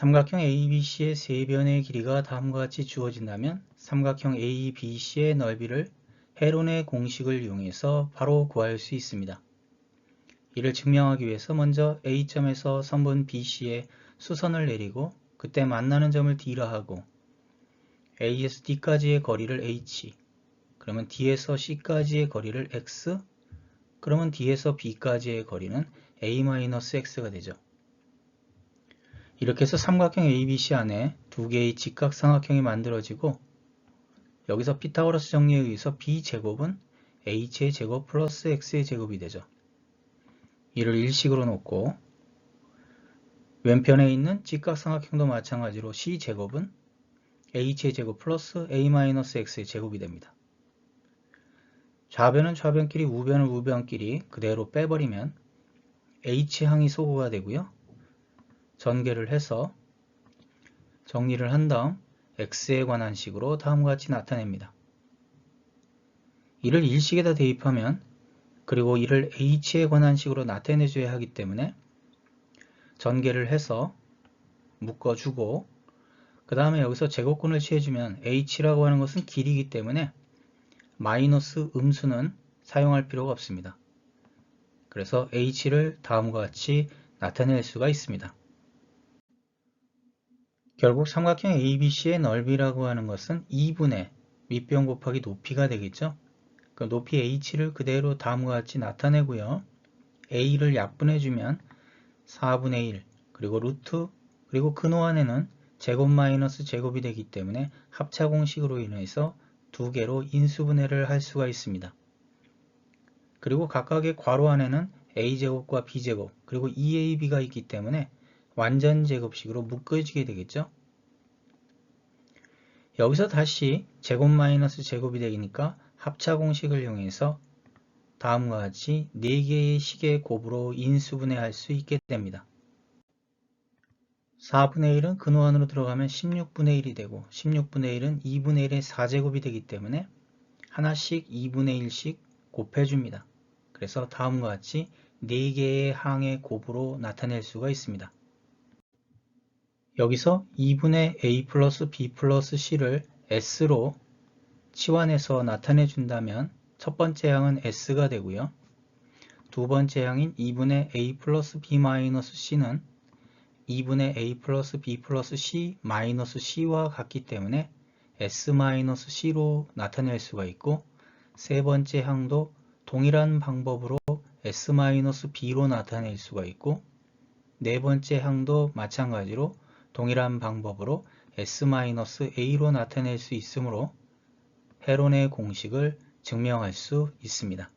삼각형 ABC의 세 변의 길이가 다음과 같이 주어진다면 삼각형 ABC의 넓이를 헤론의 공식을 이용해서 바로 구할 수 있습니다. 이를 증명하기 위해서 먼저 A점에서 선분 BC에 수선을 내리고 그때 만나는 점을 D라 하고 A에서 D까지의 거리를 H 그러면 D에서 C까지의 거리를 X 그러면 D에서 B까지의 거리는 A-X가 되죠. 이렇게 해서 삼각형 ABC 안에 두 개의 직각삼각형이 만들어지고 여기서 피타고라스 정리에 의해서 B제곱은 H의 제곱 플러스 X의 제곱이 되죠. 이를 일식으로 놓고 왼편에 있는 직각삼각형도 마찬가지로 C제곱은 H의 제곱 플러스 A-X의 제곱이 됩니다. 좌변은 좌변끼리 우변은 우변끼리 그대로 빼버리면 H항이 소구가 되고요. 전개를 해서 정리를 한 다음 x에 관한 식으로 다음과 같이 나타냅니다. 이를 일식에다 대입하면 그리고 이를 h에 관한 식으로 나타내줘야 하기 때문에 전개를 해서 묶어주고 그 다음에 여기서 제곱근을 취해주면 h라고 하는 것은 길이기 때문에 마이너스 음수는 사용할 필요가 없습니다. 그래서 h를 다음과 같이 나타낼 수가 있습니다. 결국 삼각형 ABC의 넓이라고 하는 것은 2분의 밑변 곱하기 높이가 되겠죠. 그 높이 h를 그대로 다음과 같이 나타내고요. a를 약분해주면 4분의 1 그리고 루트 그리고 근호 안에는 제곱 마이너스 제곱이 되기 때문에 합차 공식으로 인해서 두 개로 인수분해를 할 수가 있습니다. 그리고 각각의 괄호 안에는 a제곱과 b제곱 그리고 2ab가 있기 때문에 완전 제곱식으로 묶어지게 되겠죠. 여기서 다시 제곱 마이너스 제곱이 되니까 합차 공식을 이용해서 다음과 같이 4개의 식의 곱으로 인수분해할 수 있게 됩니다. 4분의 1은 근호 안으로 들어가면 16분의 1이 되고 16분의 1은 2분의 1의 4제곱이 되기 때문에 하나씩 2분의 1씩 곱해줍니다. 그래서 다음과 같이 4개의 항의 곱으로 나타낼 수가 있습니다. 여기서 2분의 a 플러스 b 플러스 c를 s로 치환해서 나타내 준다면 첫 번째 항은 s가 되고요. 두 번째 항인 2분의 a 플러스 b 마이너스 c는 2분의 a 플러스 b 플러스 c 마이너스 c와 같기 때문에 s 마이너스 c로 나타낼 수가 있고 세 번째 항도 동일한 방법으로 s 마이너스 b로 나타낼 수가 있고 네 번째 항도 마찬가지로 동일한 방법으로 S-A로 나타낼 수 있으므로 헤론의 공식을 증명할 수 있습니다.